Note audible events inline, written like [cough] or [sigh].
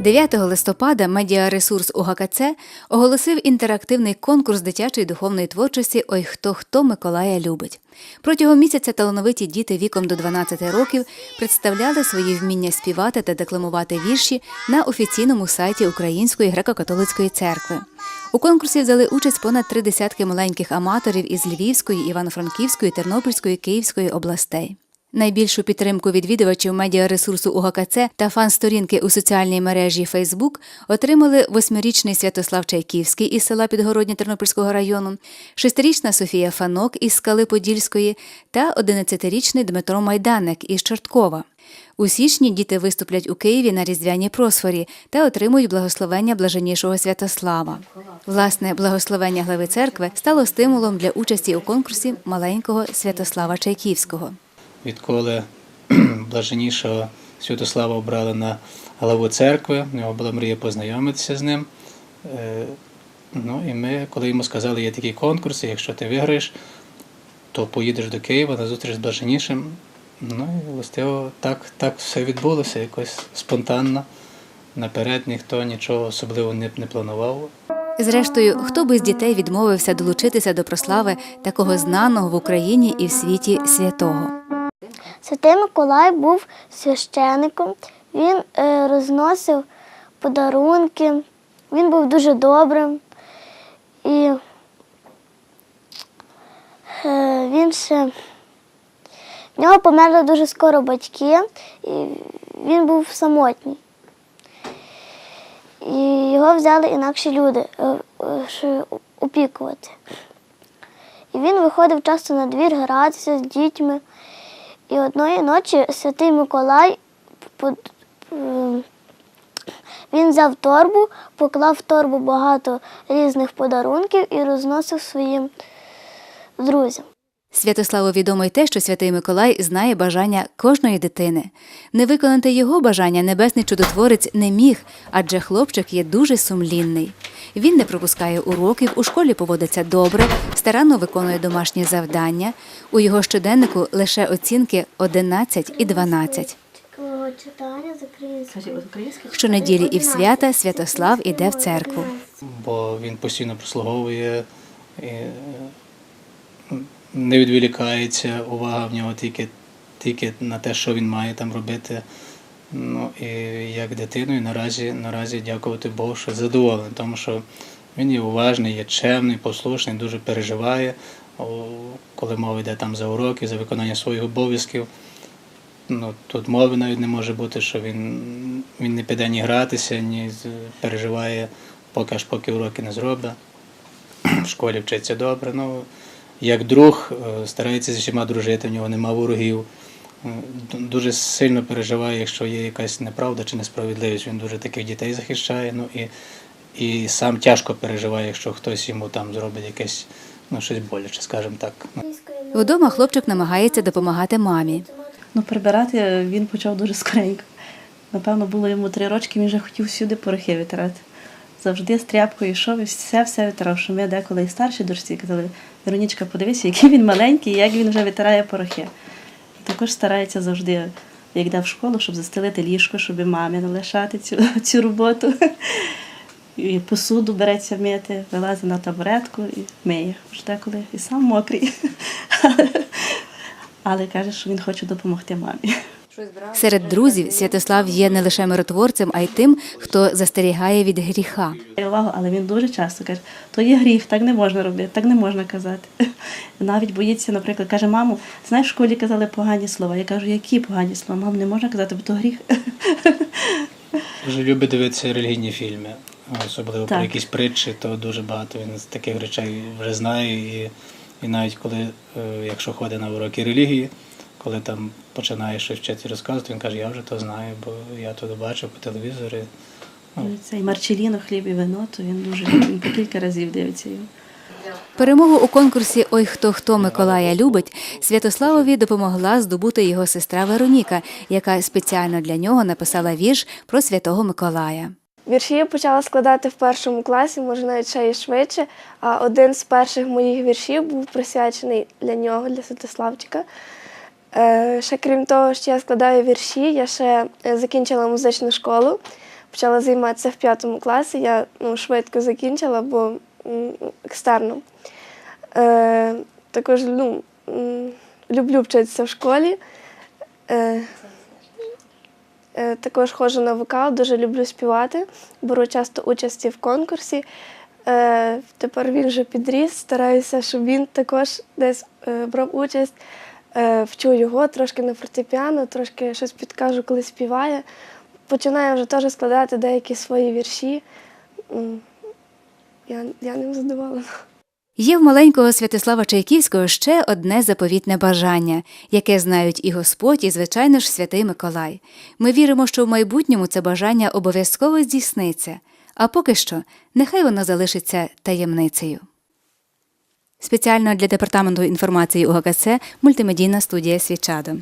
9 листопада медіаресурс УГКЦ оголосив інтерактивний конкурс дитячої духовної творчості Ой хто хто Миколая любить. Протягом місяця талановиті діти віком до 12 років представляли свої вміння співати та декламувати вірші на офіційному сайті Української греко-католицької церкви. У конкурсі взяли участь понад три десятки маленьких аматорів із Львівської, Івано-Франківської, Тернопільської, Київської областей. Найбільшу підтримку відвідувачів медіаресурсу УГКЦ та фан-сторінки у соціальній мережі Фейсбук отримали восьмирічний Святослав Чайківський із села Підгородня Тернопільського району, шестирічна Софія Фанок із Скали Подільської та одинадцятирічний Дмитро Майданик із Чорткова. У січні діти виступлять у Києві на різдвяній просфорі та отримують благословення блаженнішого Святослава. Власне, благословення глави церкви стало стимулом для участі у конкурсі маленького Святослава Чайківського. Відколи блаженнішого Святослава обрали на главу церкви. У нього була мрія познайомитися з ним. Е, Ну і ми, коли йому сказали, є такі конкурси, якщо ти виграєш, то поїдеш до Києва на зустріч з блаженнішим. Ну і властиво так, так все відбулося, якось спонтанно. Наперед ніхто нічого особливо не, не планував. Зрештою, хто би з дітей відмовився долучитися до прослави такого знаного в Україні і в світі святого? Святий Миколай був священником, він е, розносив подарунки, він був дуже добрим. І е, він ще в нього померли дуже скоро батьки, і він був самотній. І його взяли інакші люди е, е, опікувати. І він виходив часто на двір гратися з дітьми. І одної ночі святий Миколай він взяв торбу, поклав в торбу багато різних подарунків і розносив своїм друзям. Святославу відомо й те, що святий Миколай знає бажання кожної дитини. Не виконати його бажання небесний чудотворець не міг, адже хлопчик є дуже сумлінний. Він не пропускає уроків, у школі поводиться добре, старанно виконує домашні завдання. У його щоденнику лише оцінки 11 і 12. Читання з Щонеділі і в свята Святослав іде в церкву. бо він постійно прослуговує, і, е, не відволікається, увага в нього тільки, тільки на те, що він має там робити. Ну і як дитиною наразі, наразі дякувати Богу, що задоволений, тому що він є уважний, є чемний, послушний, дуже переживає, коли мова йде там за уроки, за виконання своїх обов'язків. Ну, тут мови навіть не може бути, що він, він не піде ні гратися, ні переживає, поки аж поки уроки не зробить. В школі вчиться добре. Ну, як друг, е, старається зі всіма дружити, в нього нема ворогів. Е, Дуже сильно переживає, якщо є якась неправда чи несправедливість. Він дуже таких дітей захищає. Ну, і, і сам тяжко переживає, якщо хтось йому там зробить якесь ну, щось боляче, скажімо так. Ну, Вдома хлопчик намагається допомагати мамі. Ну, прибирати він почав дуже скоренько. Напевно, було йому три рочки, він вже хотів всюди порохи витирати. Завжди з тряпкою йшов і все-все витирав. Що ми деколи і старші дочці казали, Веронічка, подивися, який він маленький, як він вже витирає порохи. Також старається завжди, як йде в школу, щоб застелити ліжко, щоб мамі не цю, [laughs] цю роботу. І посуду береться мити, вилазить на табуретку і миє. Вже деколи і сам мокрий. [laughs] Але каже, що він хоче допомогти мамі. Серед друзів Святослав є не лише миротворцем, а й тим, хто застерігає від гріха. Увагу, але він дуже часто каже, то є гріх, так не можна робити, так не можна казати. [laughs] Навіть боїться, наприклад, каже, мамо, знаєш, в школі казали погані слова. Я кажу, які погані слова? Мам, не можна казати, бо то гріх. [laughs] Дуже любить дивитися релігійні фільми, особливо Так. про якісь притчі, то дуже багато він з таких речей вже знає. І, і навіть коли, е, якщо ходить на уроки релігії, коли там починає щось вчити розказувати, він каже, я вже то знаю, бо я то бачив по телевізорі. Ну, Цей Марчеліно, хліб і вино, то він дуже він по кілька разів дивиться його. Перемогу у конкурсі Ой хто хто Миколая любить Святославові допомогла здобути його сестра Вероніка, яка спеціально для нього написала вірш про святого Миколая. Вірші я почала складати в першому класі, може навіть ще й швидше. А один з перших моїх віршів був присвячений для нього, для Святославчика. Е, ще крім того, що я складаю вірші, я ще е, закінчила музичну школу. почала займатися в п'ятому класі. Я ну, швидко закінчила, бо екстерно. Е, також ну, люблю вчитися в школі. Також ходжу на вокал, дуже люблю співати, беру часто участі в конкурсі. Тепер він вже підріс, стараюся, щоб він також десь брав участь. Е, вчу його трошки на фортепіано, трошки щось підкажу, коли співає. Починаю вже теж складати деякі свої вірші. Я, я ним задоволена. Є в маленького Святослава Чайківського ще одне заповітне бажання, яке знають і Господь, і, звичайно ж, святий Миколай. Ми віримо, що в майбутньому це бажання обов'язково здійсниться, а поки що нехай воно залишиться таємницею. Спеціально для департаменту інформації УГКЦ мультимедійна студія Свічадо.